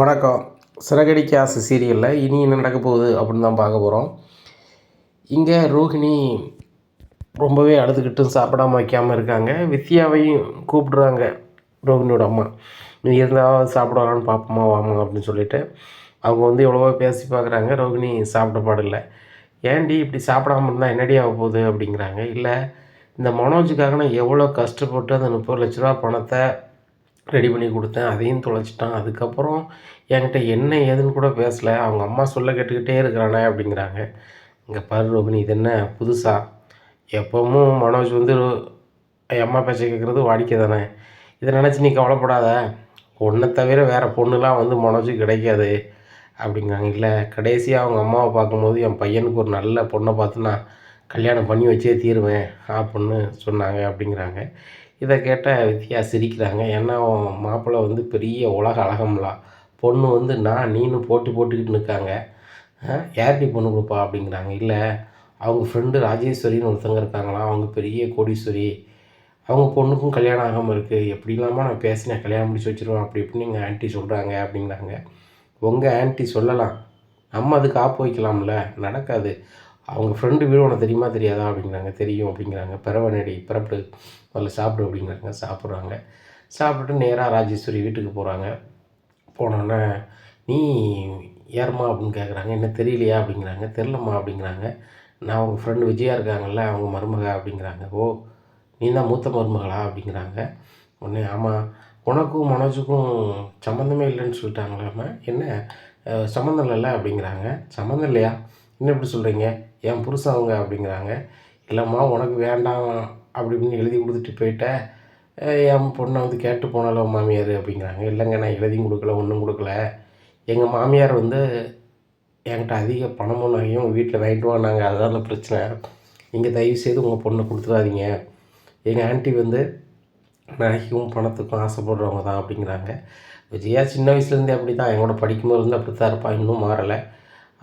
வணக்கம். சிறகடிக்க ஆசை சீரியலில் இனி என்ன நடக்க போகுது அப்படின்னு தான் பார்க்க போகிறோம் இங்கே ரோஹிணி ரொம்பவே அழுதுகிட்டு சாப்பிடாம வைக்காமல் இருக்காங்க. வித்யாவையும் கூப்பிடுறாங்க ரோஹிணியோட அம்மா. நீ இருந்தால் சாப்பிடலான்னு பார்ப்போமா வாமா அப்படின்னு சொல்லிட்டு அவங்க வந்து எவ்வளவோ பேசி பார்க்குறாங்க. ரோஹிணி சாப்பிட பாடில்லை. ஏன்டி இப்படி சாப்பிடாம இருந்தால் என்னடி ஆக போகுது? அப்படிங்கிறாங்க. இல்லை இந்த மனோஜுக்காக நான் எவ்வளோ கஷ்டப்பட்டு அந்த முப்பது லட்ச ரூபா பணத்தை ரெடி பண்ணி கொடுத்தேன். அதையும் தொலைச்சிட்டான். அதுக்கப்புறம் என்கிட்ட என்ன ஏதுன்னு கூட பேசலை. அவங்க அம்மா சொல்ல கேட்டுக்கிட்டே இருக்கிறானே அப்படிங்கிறாங்க. இங்கே பாரு ரோகிணி இது என்ன புதுசாக எப்பவும் மனோஜ் வந்து என் அம்மா பேச்சை கேட்குறது வாடிக்கை தானே? இதை நினச்சி நீ கவலைப்படாத. ஒன்றை தவிர வேறு பொண்ணுலாம் வந்து மனோஜுக்கு கிடைக்காது. அப்படிங்கிறாங்க. இல்லை கடைசியாக அவங்க அம்மாவை பார்க்கும்போது என் பையனுக்கு ஒரு நல்ல பொண்ணை பார்த்து நான் கல்யாணம் பண்ணி வச்சே தீருவேன். அப்படின்னு சொன்னாங்க அப்படிங்கிறாங்க. இதை கேட்டால் வித்யா சிரிக்கிறாங்க. ஏன்னா மாப்பிள்ளை வந்து பெரிய உலக அழகம்லாம் பொண்ணு வந்து நான் நீனு போட்டி போட்டுக்கிட்டு நிற்காங்க யார்டி பொண்ணு கொடுப்பா அப்படிங்கிறாங்க. இல்லை அவங்க ஃப்ரெண்டு ராஜேஸ்வரின்னு ஒருத்தங்க இருக்காங்களாம் அவங்க பெரிய கோடீஸ்வரி. அவங்க பொண்ணுக்கும் கல்யாணம் ஆகாமல் இருக்குது எப்படி இல்லாமல் நான் பேசினேன் கல்யாணம் முடிச்சு வச்சுருவேன். அப்படி இப்படின்னு எங்கள் ஆன்ட்டி சொல்கிறாங்க அப்படிங்கிறாங்க. உங்கள் ஆன்ட்டி சொல்லலாம். நம்ம அதுக்கு ஆப்பு வைக்கலாம்ல. நடக்காது. அவங்க ஃப்ரெண்டு வீடு உனக்கு தெரியுமா தெரியாதா அப்படிங்கிறாங்க. தெரியும் அப்படிங்கிறாங்க. பிறவனடி பிறப்பு முதல்ல சாப்பிடு அப்படிங்கிறாங்க. சாப்பிட்றாங்க. சாப்பிட்டுட்டு நேராக ராஜேஸ்வரி வீட்டுக்கு போகிறாங்க போனோன்னே நீ யாரும்மா? அப்படின்னு கேட்குறாங்க என்ன தெரியலையா? அப்படிங்கிறாங்க. தெரிலம்மா அப்படிங்கிறாங்க. நான் அவங்க ஃப்ரெண்டு விஜயா இருக்காங்கல்ல அவங்க மருமக அப்படிங்கிறாங்க. ஓ நீ தான் மூத்த மருமகளா? அப்படிங்கிறாங்க. உடனே ஆமாம் உனக்கும் மனோஜுக்கும் சம்மந்தமே இல்லைன்னு சொல்லிட்டாங்களாம்மா. என்ன சம்மந்தம் இல்லைல்ல? அப்படிங்கிறாங்க. சம்மந்தம் இல்லையா? என்ன எப்படி சொல்கிறீங்க என் புருஷன் அவங்க அப்படிங்கிறாங்க. இல்லைம்மா உனக்கு வேண்டாம் அப்படி இப்படின்னு எழுதி கொடுத்துட்டு போயிட்டேன் என் பொண்ணை வந்து கேட்டு போனாலோ மாமியார் அப்படிங்கிறாங்க. இல்லைங்க நான் எழுதியும் கொடுக்கல ஒன்றும் கொடுக்கல. எங்கள் மாமியார் வந்து என்கிட்ட அதிக பணமும் நகையும் வீட்டில் வாங்கிட்டு வாங்கினாங்க அதுதான் பிரச்சனை. நீங்கள் தயவு செய்து உங்கள் பொண்ணை கொடுத்துடாதீங்க. எங்கள் ஆண்டி வந்து நகைக்கும் பணத்துக்கும் ஆசைப்படுறவங்க தான் அப்படிங்கிறாங்க. விஜயா சின்ன வயசுலேருந்தே அப்படி தான் என்னோட படிக்கும்போது இருந்து அப்படி தான் இருப்பா இன்னும் மாறலை.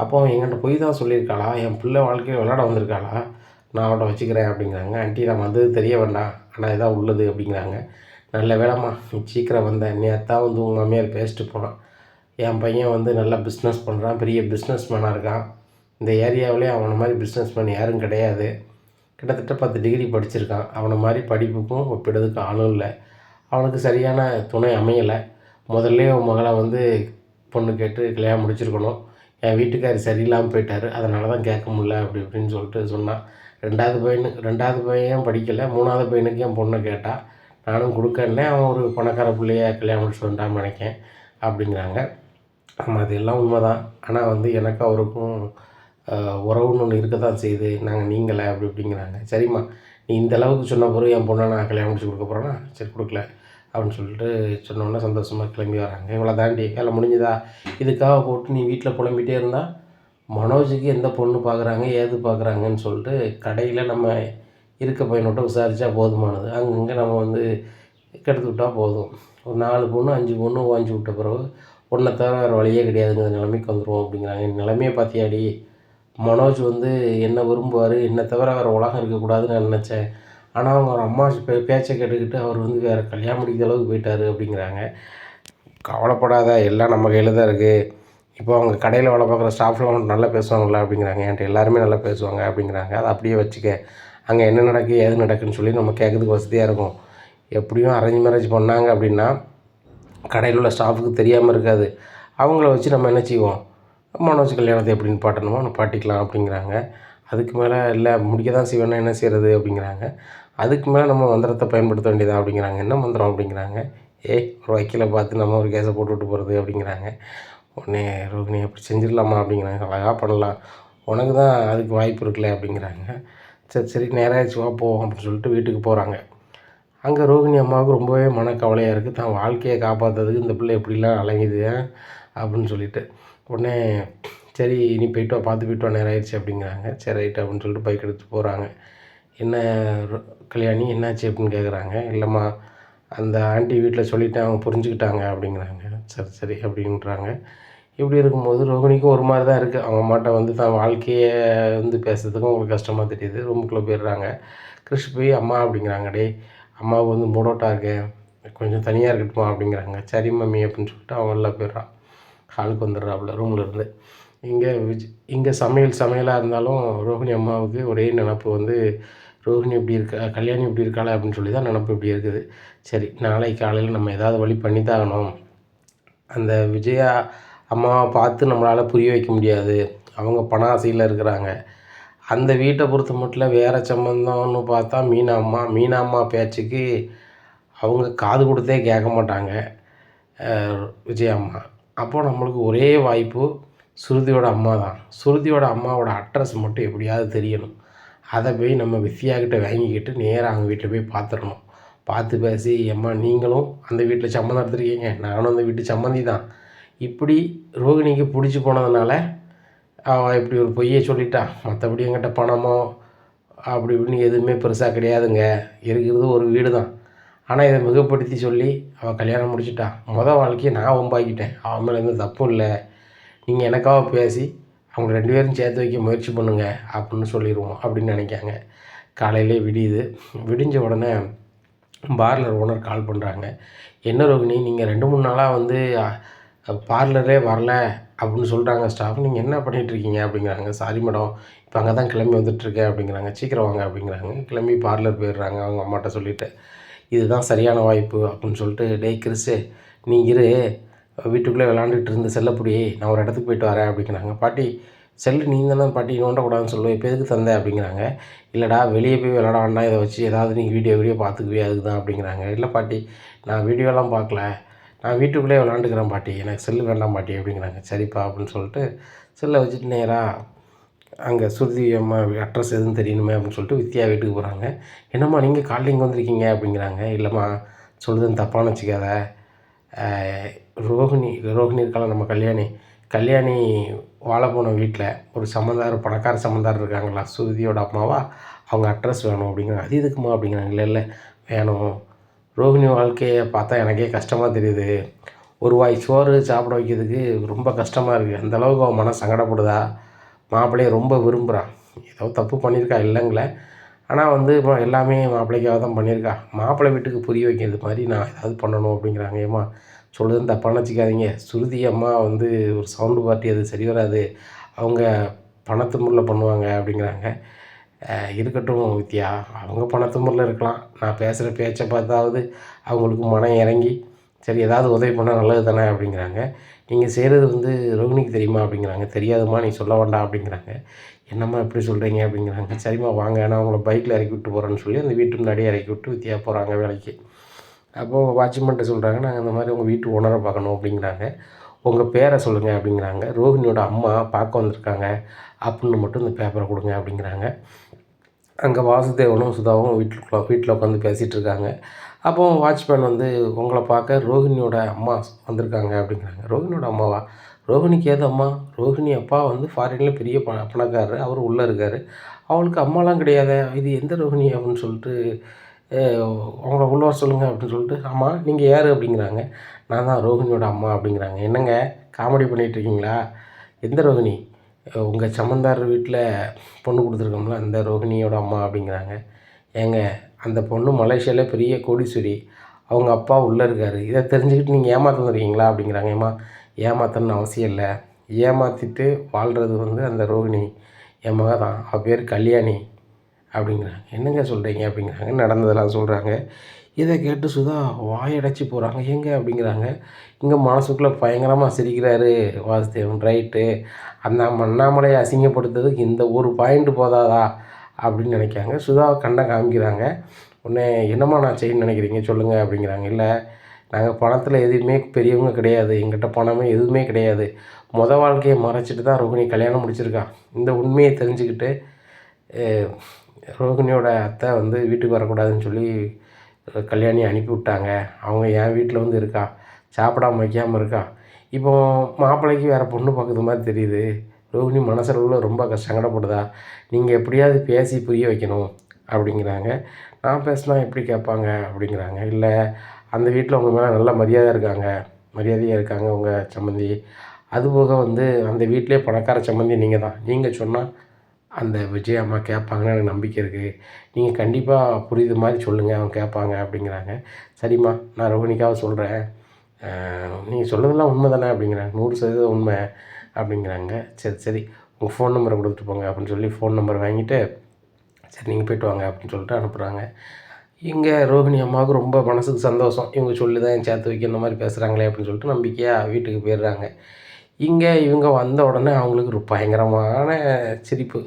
அப்போ அவன் என்கிட்ட போய் தான் சொல்லியிருக்காளா? என் பிள்ளை வாழ்க்கையில் விளாட வந்திருக்காளா? நான் அவட்ட வச்சுக்கிறேன் அப்படிங்கிறாங்க. ஆண்டி நான் வந்தது தெரிய வேண்டாம். ஆனால் இதான் உள்ளது அப்படிங்கிறாங்க. நல்ல வேலைம்மா நீ சீக்கிரம் வந்தேன் நேத்தான் வந்து உங்கள் மாமியார் பேசிட்டு போனான் என் பையன் வந்து நல்லா பிஸ்னஸ் பண்ணுறான் பெரிய பிஸ்னஸ் மேனாக இருக்கான். இந்த ஏரியாவிலே அவனை மாதிரி பிஸ்னஸ் மேன் யாரும் கிடையாது. கிட்டத்தட்ட பத்து டிகிரி படிச்சிருக்கான். அவனை மாதிரி படிப்புக்கும் ஒப்பிடுறதுக்கு ஆளும் இல்லை. அவனுக்கு சரியான துணை அமையலை. முதல்ல உன் மகளை வந்து பொண்ணு கேட்டு கல்யாணம் முடிச்சிருக்கணும். என் வீட்டுக்கார் சரியில்லாமல் போயிட்டார் அதனால தான் கேட்க முடில அப்படி இப்படின்னு சொல்லிட்டு சொன்னான் ரெண்டாவது பையனு ரெண்டாவது பையன் படிக்கலை மூணாவது பையனுக்கு என் பொண்ணை கேட்டால் நானும் கொடுக்கல அவன் ஒரு பணக்கார பிள்ளைய கல்யாணம் முடிச்சு வந்துட்டான்னு நினைக்கேன் அப்படிங்கிறாங்க. ஆமாம் அது எல்லாம் உண்மை தான் ஆனால் வந்து எனக்கு அவருக்கும் உறவுன்னு ஒன்று இருக்க தான் செய்யுது. நாங்கள் நீங்களே அப்படி இப்படிங்கிறாங்க. சரிம்மா நீ இந்த அளவுக்கு சொன்ன பிறகு என் பொண்ணை நான் கல்யாணம் முடிச்சு கொடுக்க போகிறேன்னா சரி கொடுக்கல. அப்படின்னு சொல்லிட்டு சொன்னோன்னே சந்தோஷமாக கிளம்பி வராங்க. இவ்வளோ தாண்டி வேலை முடிஞ்சுதா? இதுக்காக போட்டு நீ வீட்டில் புலம்பிகிட்டே இருந்தால் மனோஜுக்கு எந்த பொண்ணு பார்க்குறாங்க ஏது பார்க்குறாங்கன்னு சொல்லிட்டு கடையில் நம்ம இருக்க பையனோட விசாரித்தா போதுமானது. அங்கங்கே நம்ம வந்து கெடுத்து விட்டால் போதும். ஒரு நாலு பொண்ணு அஞ்சு பொண்ணு வாங்கி விட்ட பிறகு ஒன்றை தவிர வேறு வழியே கிடையாதுங்கிற நிலைமைக்கு வந்துடுவோம் அப்படிங்கிறாங்க. இந்த நிலைமையை பார்த்தியாடி? மனோஜ் வந்து என்ன விரும்புவார் என்னை தவிர வேறு உலகம் இருக்கக்கூடாதுன்னு நினச்சேன். ஆனால் அவங்க ஒரு அம்மா பே பேச்சை கேட்டுக்கிட்டு அவர் வந்து வேறு கல்யாணம் முடிக்கிற அளவுக்கு போயிட்டாரு அப்படிங்கிறாங்க. கவலைப்படாத எல்லாம் நம்ம கையில் தான் இருக்குது இப்போ அவங்க கடையில் வேலை பார்க்குற ஸ்டாஃப்லாம் நல்லா பேசுவாங்களா அப்படிங்கிறாங்க. என்கிட்ட எல்லாருமே நல்லா பேசுவாங்க அப்படிங்கிறாங்க. அதை அப்படியே வச்சுக்க. அங்கே என்ன நடக்கு ஏது நடக்குன்னு சொல்லி நம்ம கேட்கறதுக்கு வசதியாக இருக்கும். எப்படியும் அரேஞ்ச் மேரேஜ் பண்ணாங்க அப்படின்னா கடையில் உள்ள ஸ்டாஃபுக்கு தெரியாமல் இருக்காது. அவங்கள வச்சு நம்ம என்ன செய்வோம்? மனோஜ் கல்யாணத்தை எப்படின்னு பாட்டணுமோ? நம்ம பாட்டிக்கலாம் அப்படிங்கிறாங்க. அதுக்கு மேலே இல்லை முடிக்க தான் செய்வேன்னா என்ன செய்கிறது அப்படிங்கிறாங்க. அதுக்கு மேலே நம்ம மந்திரத்தை பயன்படுத்த வேண்டியதா அப்படிங்கிறாங்க. என்ன மந்திரம் அப்படிங்கிறாங்க? ஏய் ஒரு வக்கீலை பார்த்து நம்ம ஒரு கேஸை போட்டு விட்டு போகிறது அப்படிங்கிறாங்க. உடனே ரோகிணி அப்படி செஞ்சிடலாமா அப்படிங்கிறாங்க. அழகாக பண்ணலாம். உனக்கு தான் அதுக்கு வாய்ப்பு இருக்குல்ல அப்படிங்கிறாங்க. சரி சரி நேராகிடுச்சு வா போவோம் அப்படின்னு சொல்லிட்டு வீட்டுக்கு போகிறாங்க அங்கே ரோகிணி அம்மாவுக்கு ரொம்பவே மனக்கவலையாக இருக்குது தான் வாழ்க்கையை காப்பாற்றுறதுக்கு இந்த பிள்ளை எப்படிலாம் அலையுது அப்படின்னு சொல்லிட்டு. உடனே சரி நீ போயிட்டு வா பார்த்து போயிட்டு வா நேரம் ஆயிடுச்சு அப்படிங்கிறாங்க. சரி ரைட்டு அப்படின்னு சொல்லிட்டு பைக் எடுத்து போகிறாங்க என்ன கல்யாணி என்னாச்சு அப்படின்னு கேட்குறாங்க இல்லைம்மா அந்த ஆண்டி வீட்டில் சொல்லிவிட்டேன் அவங்க புரிஞ்சுக்கிட்டாங்க அப்படிங்கிறாங்க. சரி சரி அப்படின்றாங்க. இப்படி இருக்கும்போது ரோகிணிக்கும் ஒரு மாதிரி தான் இருக்குது அவங்க அம்மாட்ட வந்து தான் வாழ்க்கையை வந்து பேசுறதுக்கும் அவங்களுக்கு கஷ்டமாக தெரியுது. ரூமுக்குள்ளே போயிடுறாங்க. கிறிஷ் போய் அம்மா அப்படிங்கிறாங்க. டே அம்மாவுக்கு வந்து மூடோட்டாக இருக்கேன் கொஞ்சம் தனியாக இருக்கட்டுமா? அப்படிங்கிறாங்க. சரி மம்மி அப்படின்னு சொல்லிட்டு அவன் வெளில போயிடுறான். ஹாலுக்கு வந்துடுறாப்புல ரூமில் இருந்து. இங்கே விஜ் இங்கே சமையல் சமையலாக இருந்தாலும் ரோஹிணி அம்மாவுக்கு ஒரே நினப்பு வந்து ரோஹிணி இப்படி இருக்கா கல்யாணி இப்படி இருக்காளா அப்படின்னு சொல்லி தான் நினப்பு இப்படி இருக்குது. சரி நாளைக்கு காலையில் நம்ம ஏதாவது வழி பண்ணி தான் ஆகணும் அந்த விஜயா அம்மாவை பார்த்து நம்மளால் புரிய வைக்க முடியாது. அவங்க பண ஆசையில் இருக்கிறாங்க. அந்த வீட்டை பொறுத்த மட்டும் வேறு சம்மந்தம்னு பார்த்தா மீனா அம்மா மீனா அம்மா பேச்சுக்கு அவங்க காது கொடுத்தே கேட்க மாட்டாங்க விஜயம்மா அம்மா. அப்போ நம்மளுக்கு ஒரே வாய்ப்பு சுருதியோட அம்மா தான். சுருதியோட அம்மாவோட அட்ரஸ் மட்டும் எப்படியாவது தெரியணும். அதை போய் நம்ம வித்யாக்கிட்ட வாங்கிக்கிட்டு நேராக அவங்க வீட்டில் போய் பார்த்துடணும் பார்த்து பேசி அம்மா நீங்களும் அந்த வீட்டில் சம்மந்தம் எடுத்துருக்கீங்க. நானும் அந்த வீட்டு சம்மந்தி தான். இப்படி ரோகிணிக்கு பிடிச்சி போனதுனால அவள் இப்படி ஒரு பொய்யை சொல்லிட்டான் மற்றபடி என்கிட்ட பணமோ அப்படி இப்படின்னு எதுவுமே பெருசாக கிடையாதுங்க. இருக்கிறது ஒரு வீடு தான் ஆனால் இதை மிகப்படுத்தி சொல்லி அவள் கல்யாணம் முடிச்சிட்டான் மொதல் வாழ்க்கையை நான் ஒம்பாக்கிட்டேன் அவன் மேலே எந்த தப்பும் இல்லை. நீங்கள் எனக்காக பேசி அவங்க ரெண்டு பேரும் சேர்த்து வைக்க முயற்சி பண்ணுங்க அப்படின்னு சொல்லிடுவோம் அப்படின்னு நினைக்காங்க. காலையிலே விடியுது. விடிஞ்ச உடனே பார்லர் ஓனர் கால் பண்ணுறாங்க என்ன ரோகிணி நீங்கள் ரெண்டு மூணு நாளாக வந்து பார்லரே வரல அப்படின்னு சொல்கிறாங்க ஸ்டாஃப். நீங்கள் என்ன பண்ணிகிட்ருக்கீங்க அப்படிங்கிறாங்க. சாரி மேடம் இப்போ அங்கே தான் கிளம்பி வந்துட்டுருக்கேன் அப்படிங்கிறாங்க. சீக்கிரம் வாங்க அப்படிங்கிறாங்க. கிளம்பி பார்லர் போயிடுறாங்க அவங்க அம்மாட்ட சொல்லிவிட்டு இதுதான் சரியான வாய்ப்பு அப்படின்னு சொல்லிட்டு டேய் கிறிஸு நீ இரு. வீட்டுக்குள்ளே விளாண்டுட்டு இருந்த செல்லப்படி நான் ஒரு இடத்துக்கு போயிட்டு வரேன் அப்படிங்கிறாங்க. பாட்டி செல்லு நீ தானே பாட்டி நோண்டக்கூடாதுன்னு சொல்லுவேன் இப்போ எதுக்கு தந்த? அப்படிங்கிறாங்க. இல்லைடா வெளியே போய் விளாட வேண்டாம். இதை வச்சு ஏதாவது நீங்கள் வீடியோ வீடியோ பார்த்துக்குவே அதுக்கு தான் அப்படிங்கிறாங்க. இல்லை பாட்டி நான் வீடியோலாம் பார்க்கல. நான் வீட்டுக்குள்ளே விளாண்டுக்கிறேன் பாட்டி. எனக்கு செல்லு வேண்டாம் பாட்டி அப்படிங்கிறாங்க. சரிப்பா அப்படின்னு சொல்லிட்டு செல்லை வச்சுட்டு நேராக அங்கே சுருதி அம்மா அட்ரஸ் எதுவும் தெரியணுமே அப்படின்னு சொல்லிட்டு வித்யா வீட்டுக்கு போகிறாங்க என்னம்மா நீங்கள் காலையில் இங்கே வந்திருக்கீங்க? அப்படிங்கிறாங்க. இல்லைம்மா சொல்லுதுன்னு தப்பான வச்சுக்காத. ரோஹிணி ரோகிணி ரோகிணி நம்ம கல்யாணி. கல்யாணி வாழ போன வீட்டில் ஒரு சம்மந்தார் பணக்கார சம்மந்தார் இருக்காங்களா? சுருதியோட அம்மாவா? அவங்க அட்ரஸ் வேணும் அப்படிங்கிறாங்க அது இதுக்குமா அப்படிங்கிறாங்க இல்லை இல்லை வேணும். ரோகிணி வாழ்க்கையை பார்த்தா எனக்கே கஷ்டமாக தெரியுது. ஒரு வாய் சோறு சாப்பிட வைக்கிறதுக்கு ரொம்ப கஷ்டமாக இருக்குது அந்த அளவுக்கு அவன் மன சங்கடப்படுதா? மாப்பிள்ளையை ரொம்ப விரும்புகிறான் ஏதோ தப்பு பண்ணியிருக்கா இல்லைங்களே. ஆனால் வந்து இப்போ எல்லாமே மாப்பிள்ளைக்காக தான் பண்ணியிருக்கா. மாப்பிள்ளை வீட்டுக்கு புரிய வைக்கிறது மாதிரி நான் ஏதாவது பண்ணணும் அப்படிங்கிறாங்க. ஏம்மா சொல்லுதுன்னு தப்பாக நினச்சிக்காதீங்க. சுருதி அம்மா வந்து ஒரு சவுண்டு பார்ட்டி அது சரி வராது. அவங்க பணத்து முறையில் பண்ணுவாங்க அப்படிங்கிறாங்க. இருக்கட்டும் வித்யா அவங்க பணத்து முறையில் இருக்கலாம். நான் பேசுகிற பேச்சை பார்த்தாவது அவங்களுக்கு மனம் இறங்கி சரி ஏதாவது உதவி பண்ணால் நல்லது தானே அப்படிங்கிறாங்க. நீங்கள் செய்கிறது வந்து ரோகிணிக்கு தெரியுமா அப்படிங்கிறாங்க. தெரியாதும்மா நீ சொல்ல வேண்டாம் அப்படிங்கிறாங்க. என்னம்மா எப்படி சொல்கிறீங்க அப்படிங்கிறாங்க. சரிம்மா வாங்க நான் உங்களை பைக்கில் இறக்கி விட்டு போகிறேன்னு சொல்லி அந்த வீட்டு முன்னாடி இறக்கி விட்டு வித்தியா போகிறாங்க வேலைக்கு. அப்போது வாட்ச்மேன்ட்ட சொல்கிறாங்க நாங்கள் இந்த மாதிரி உங்கள் வீட்டு ஓனரை பார்க்கணும் அப்படிங்கிறாங்க. உங்கள் பேரை சொல்லுங்கள் அப்படிங்கிறாங்க. ரோஹிணியோட அம்மா பார்க்க வந்திருக்காங்க. அப்படின்னு மட்டும் இந்த பேப்பரை கொடுங்க அப்படிங்கிறாங்க. அங்கே வாசுதேவனும் சுதாவும் வீட்டுக்குள்ள வீட்டில் உட்காந்து பேசிகிட்டு இருக்காங்க. அப்போ வாட்ச்மேன் வந்து உங்களை பார்க்க ரோஹிணியோட அம்மா வந்திருக்காங்க அப்படிங்கிறாங்க. ரோஹிணியோட அம்மாவா? ரோஹிணிக்கு ஏது அம்மா? ரோஹிணி அப்பா வந்து ஃபாரினில் பெரிய ப பணக்காரர். அவர் உள்ளே இருக்கார். அவளுக்கு அம்மாலாம் கிடையாது. இது எந்த ரோஹிணி அப்படின்னு சொல்லிட்டு உங்களை அவங்கள உள்ள வர சொல்லுங்கள் அப்படின்னு சொல்லிட்டு ஆமாம் நீங்கள் யார் அப்படிங்கிறாங்க. நான் தான் ரோஹிணியோட அம்மா அப்படிங்கிறாங்க. என்னங்க? காமெடி பண்ணிகிட்டு இருக்கீங்களா? எந்த ரோஹிணி? உங்கள் சம்மந்தார் வீட்டில் பொண்ணு கொடுத்துருக்கோம்ல அந்த ரோஹிணியோட அம்மா அப்படிங்கிறாங்க. ஏங்க அந்த பொண்ணு மலேசியாவில் பெரிய கோடீஸ்வரி. அவங்க அப்பா உள்ளே இருக்கார். இதை தெரிஞ்சுக்கிட்டு நீங்கள் ஏமாத்த வந்துருக்கீங்களா அப்படிங்கிறாங்க. ஏமா ஏமாத்தணும்னு அவசியம் இல்லை. ஏமாற்றிட்டு வாழ்கிறது வந்து அந்த ரோகிணி என் மக தான். அவள் பேர் கல்யாணி அப்படிங்கிறாங்க. என்னங்க சொல்கிறீங்க அப்படிங்கிறாங்க. நடந்ததெல்லாம் சொல்கிறாங்க இதை கேட்டு சுதா வாயடைச்சி போகிறாங்க எங்கே அப்படிங்கிறாங்க. இங்கே மனசுக்குள்ளே பயங்கரமாக சிரிக்கிறாரு வாசுதேவன். ரைட்டு. அந்த அண்ணாமலையை அசிங்கப்படுத்துறதுக்கு இந்த ஒரு பாயிண்ட் போதாதா? அப்படின்னு நினைக்காங்க சுதாவை கண்ட காமிக்கிறாங்க. உடனே என்னம்மா நான் செய்யணும்னு நினைக்கிறீங்க? சொல்லுங்கள் அப்படிங்கிறாங்க. இல்லை நாங்கள் பணத்தில் எதுவுமே பெரியவங்க கிடையாது. எங்கிட்ட பணமே எதுவுமே கிடையாது. மொத வாழ்க்கையை மறைச்சிட்டு தான் ரோகிணி கல்யாணம் முடிச்சிருக்கா. இந்த உண்மையை தெரிஞ்சுக்கிட்டு ரோகிணியோட அத்தை வந்து வீட்டுக்கு வரக்கூடாதுன்னு சொல்லி கல்யாணி அனுப்பி விட்டாங்க. அவங்க என் வீட்டில் வந்து இருக்கா? சாப்பிடாம வைக்காமல் இருக்கா? இப்போ மாப்பிள்ளைக்கு வேறு பொண்ணு பார்க்குறது மாதிரி தெரியுது. ரோகிணி மனசளவில் ரொம்ப சங்கடப்படுதா? நீங்கள் எப்படியாவது பேசி புரிய வைக்கணும் அப்படிங்கிறாங்க. நான் பேசினா எப்படி கேட்பாங்க அப்படிங்கிறாங்க. இல்லை அந்த வீட்டில் உங்கள் மேலே நல்ல மரியாதை இருக்காங்க மரியாதையாக இருக்காங்க உங்கள் சம்மந்தி அதுபோக வந்து அந்த வீட்டிலே பணக்கார சம்மந்தி நீங்கள் தான். நீங்கள் சொன்னால் அந்த விஜய் அம்மா கேட்பாங்கன்னு எனக்கு நம்பிக்கை இருக்குது நீங்கள் கண்டிப்பாக புரியுது மாதிரி சொல்லுங்கள் அவங்க கேட்பாங்க அப்படிங்கிறாங்க. சரிம்மா நான் ரோஹிணிக்காக சொல்கிறேன் நீங்கள் சொல்கிறதெல்லாம் உண்மை தானே அப்படிங்கிறேன் நூறு சதவீதம் உண்மை. அப்படிங்கிறாங்க. சரி சரி. உங்கள் ஃபோன் நம்பரை கொடுத்துட்டு போங்க அப்படின்னு சொல்லி ஃபோன் நம்பர் வாங்கிட்டு சரி நீங்கள் போய்ட்டு வாங்க அப்படின்னு சொல்லிட்டு அனுப்புகிறாங்க இங்கே ரோஹிணி அம்மாவுக்கு ரொம்ப மனசுக்கு சந்தோஷம். இவங்க சொல்லி தான் சேர்த்து வைக்க இந்த மாதிரி பேசுகிறாங்களே அப்படின்னு சொல்லிட்டு நம்பிக்கையாக வீட்டுக்கு போயிடுறாங்க. இங்கே இவங்க வந்த உடனே அவங்களுக்கு ஒரு பயங்கரமான சிரிப்பு.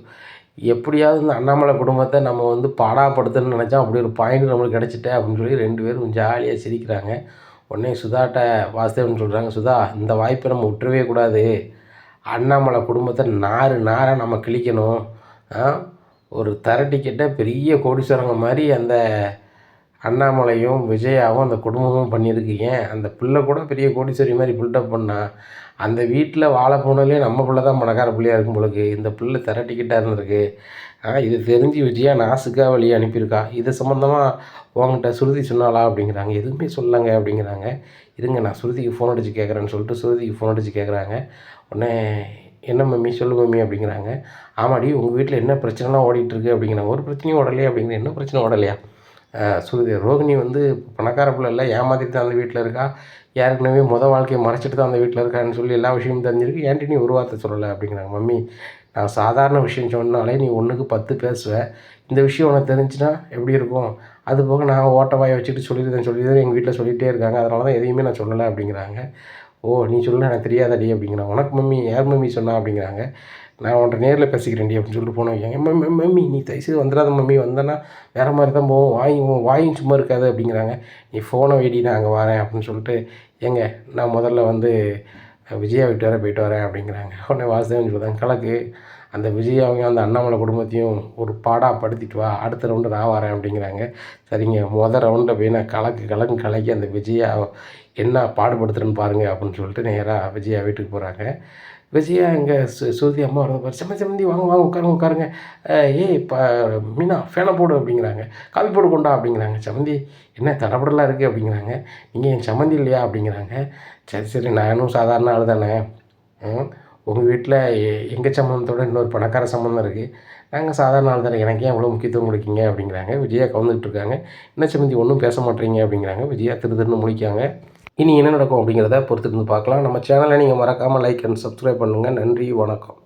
எப்படியாவது இந்த அண்ணாமலை குடும்பத்தை நம்ம வந்து பாடாப்படுத்தணும்னு நினச்சா அப்படி ஒரு பாயிண்ட் நம்மளுக்கு கிடச்சிட்டே அப்படின்னு சொல்லி ரெண்டு பேரும் ஜாலியாக சிரிக்கிறாங்க. உடனே சுதாட்ட வாசுதேவன் சொல்கிறாங்க சுதா இந்த வாய்ப்பை நம்ம விட்டுறவே கூடாது. அண்ணாமலை குடும்பத்தை நாறு நாராக நம்ம கிழிக்கணும். ஒரு தர டிக்கெட்டை பெரிய கோடீஸ்வரங்க மாதிரி அந்த அண்ணாமலையும் விஜயாவும் அந்த குடும்பமும் பண்ணியிருக்கீங்க. அந்த பிள்ளை கூட பெரிய கோடீஸ்வரி மாதிரி பில்டப் பண்ணால் அந்த வீட்டில் வாழ போனதுலேயே நம்ம பிள்ளை தான் பணக்கார பிள்ளையா இருக்கும் பொழுது இந்த பிள்ளை தர டிக்கெட்டாக இருந்திருக்கு. ஆ இது தெரிஞ்சு விஜயா நாசுக்காக வழியை அனுப்பியிருக்கா. இது சம்மந்தமாக உங்ககிட்ட சுருதி சொன்னாளா அப்படிங்கிறாங்க. எதுவுமே சொல்லலைங்க அப்படிங்கிறாங்க. இருங்க நான் சுருதிக்கு ஃபோன் அடித்து கேட்குறேன்னு சொல்லிட்டு சுருதிக்கு ஃபோன் அடித்து கேட்குறாங்க. உடனே என்ன மம்மி? சொல்லு மம்மி அப்படிங்கிறாங்க. ஆமாடி உங்கள் வீட்டில் என்ன பிரச்சனைலாம் ஓடிட்டுருக்கு? அப்படிங்கிறாங்க. ஒரு பிரச்சனையும் ஓடலையே? அப்படிங்கிற என்ன பிரச்சனை ஓடலையா? சுருதி ரோகிணி வந்து பணக்கார பிள்ளை இல்லை ஏமாத்திட்டு தான் அந்த வீட்டில் இருக்கா? ஏற்கனவே முதல் வாழ்க்கையை மறைச்சிட்டு தான் அந்த வீட்டில் இருக்கான்னு சொல்லி எல்லா விஷயமும் தெரிஞ்சிருக்கு. ஏன்டி நீ ஒரு வார்த்தை சொல்லலை? அப்படிங்கிறாங்க. மம்மி நான் சாதாரண விஷயம் சொன்னாலே நீ ஒன்றுக்கு பத்து பேசுவேன் இந்த விஷயம் உனக்கு தெரிஞ்சுன்னா எப்படி இருக்கும்? அது போக நான் ஓட்டவாயை வச்சுட்டு சொல்லியிருந்தேன் சொல்லியிருந்தேன் எங்கள் வீட்டில் சொல்லிகிட்டே இருக்காங்க. அதனால தான் எதையுமே நான் சொல்லலை அப்படிங்கிறாங்க. ஓ நீ சொல்ல எனக்கு தெரியாதடி அப்படிங்கிறாங்க. உனக்கு மம்மி யார் மம்மி சொன்னா அப்படிங்கிறாங்க. நான் உன்ட்ட நேரில் பேசிக்கிறேன்டி அப்படின்னு சொல்லிட்டு போன வைக்காங்க மம்மி மம்மி நீ தயவுசெய்து வந்துடாத மம்மி. வந்தேன்னா வேறு மாதிரி தான் போவோம். வாய் வாயும் சும்மா இருக்காது அப்படிங்கிறாங்க. நீ ஃபோனை வெடி நான் அங்கே வரேன் அப்படின்னு சொல்லிட்டு. ஏங்க நான் முதல்ல வந்து விஜயா வீட்டு வர போயிட்டு வரேன் அப்படிங்கிறாங்க. உடனே வாசுதேவன் சொல்லுதான் கலக்கு அந்த விஜயாவையும் அந்த அண்ணாமலை குடும்பத்தையும் ஒரு பாடாக படுத்திட்டு வா அடுத்த ரவுண்டு நான் வரேன் அப்படிங்கிறாங்க. சரிங்க மொதல் ரவுண்டை போய் நான் கலக்கு கலக்கு கலக்கி அந்த விஜயா என்ன பாடுபடுத்துறேன்னு பாருங்கள் அப்படின்னு சொல்லிட்டு நேராக விஜயா வீட்டுக்கு போகிறாங்க விஜயா இங்கே சு சுருதி அம்மா வரது பாரு. செம்ம செம்மந்தி வாங்க வாங்க உட்காருங்க உட்காருங்க. ஏய் இப்போ மீனா ஃபேனை போடு அப்படிங்கிறாங்க. காபி போடு கொண்டா அப்படிங்கிறாங்க. சம்மந்தி என்ன தடபடலாம் இருக்குது அப்படிங்கிறாங்க. நீங்கள் என் சம்மந்தி இல்லையா அப்படிங்கிறாங்க. சரி சரி நானும் சாதாரண ஆள் தானே. உங்கள் வீட்டில் எங்கள் சம்மந்தத்தோட இன்னொரு பணக்கார சம்மந்தம் இருக்குது நாங்கள் சாதாரண ஆள் தானே. எனக்கு ஏன் இவ்வளோ முக்கியத்துவம் கொடுக்கீங்க? அப்படிங்கிறாங்க. விஜயா கவுந்துட்டு இருக்காங்க. என்ன சம்மந்தி ஒன்றும் பேச மாட்டேறீங்க அப்படிங்கிறாங்க. விஜயா திரு திருன்னு முடிக்காங்க இனி என்ன நடக்கும் அப்படிங்கிறத பொறுத்திருந்து பார்க்கலாம். நம்ம சேனலை நீங்கள் மறக்காமல் லைக் அண்ட் சப்ஸ்கிரைப் பண்ணுங்கள் நன்றி வணக்கம்.